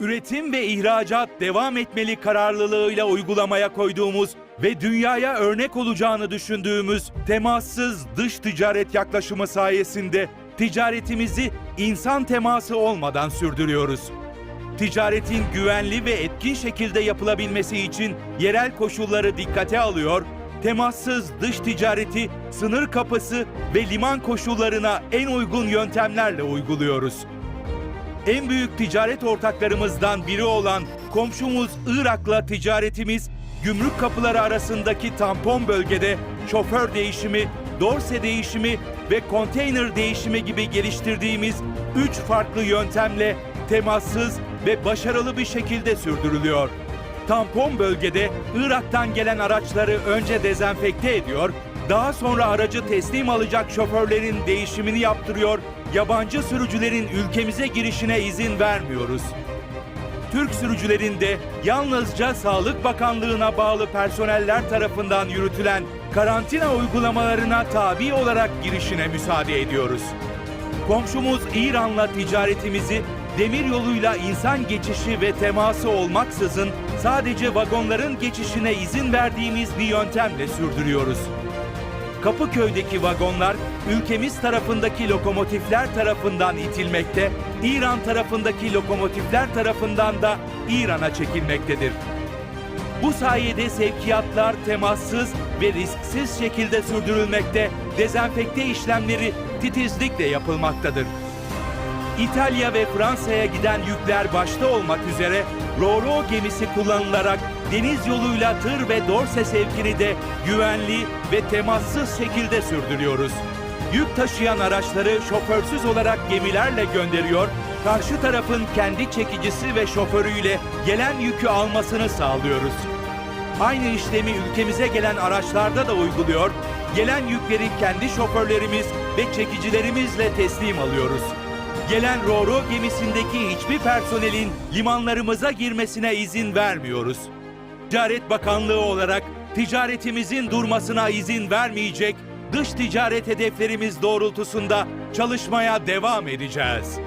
Üretim ve ihracat devam etmeli kararlılığıyla uygulamaya koyduğumuz ve dünyaya örnek olacağını düşündüğümüz temassız dış ticaret yaklaşımı sayesinde ticaretimizi insan teması olmadan sürdürüyoruz. Ticaretin güvenli ve etkin şekilde yapılabilmesi için yerel koşulları dikkate alıyor, temassız dış ticareti sınır kapısı ve liman koşullarına en uygun yöntemlerle uyguluyoruz. En büyük ticaret ortaklarımızdan biri olan komşumuz Irak'la ticaretimiz gümrük kapıları arasındaki tampon bölgede şoför değişimi, dorse değişimi ve konteyner değişimi gibi geliştirdiğimiz 3 farklı yöntemle temassız ve başarılı bir şekilde sürdürülüyor. Tampon bölgede Irak'tan gelen araçları önce dezenfekte ediyor, daha sonra aracı teslim alacak şoförlerin değişimini yaptırıyor, yabancı sürücülerin ülkemize girişine izin vermiyoruz. Türk sürücülerin de yalnızca Sağlık Bakanlığı'na bağlı personeller tarafından yürütülen karantina uygulamalarına tabi olarak girişine müsaade ediyoruz. Komşumuz İran'la ticaretimizi demir yoluyla insan geçişi ve teması olmaksızın sadece vagonların geçişine izin verdiğimiz bir yöntemle sürdürüyoruz. Kapıköy'deki vagonlar ülkemiz tarafındaki lokomotifler tarafından itilmekte, İran tarafındaki lokomotifler tarafından da İran'a çekilmektedir. Bu sayede sevkiyatlar temassız ve risksiz şekilde sürdürülmekte, dezenfekte işlemleri titizlikle yapılmaktadır. İtalya ve Fransa'ya giden yükler başta olmak üzere Ro-Ro gemisi kullanılarak deniz yoluyla tır ve dorse sevkini de güvenli ve temassız şekilde sürdürüyoruz. Yük taşıyan araçları şoförsüz olarak gemilerle gönderiyor, karşı tarafın kendi çekicisi ve şoförüyle gelen yükü almasını sağlıyoruz. Aynı işlemi ülkemize gelen araçlarda da uyguluyor, gelen yükleri kendi şoförlerimiz ve çekicilerimizle teslim alıyoruz. Gelen Roro gemisindeki hiçbir personelin limanlarımıza girmesine izin vermiyoruz. Ticaret Bakanlığı olarak ticaretimizin durmasına izin vermeyecek, dış ticaret hedeflerimiz doğrultusunda çalışmaya devam edeceğiz.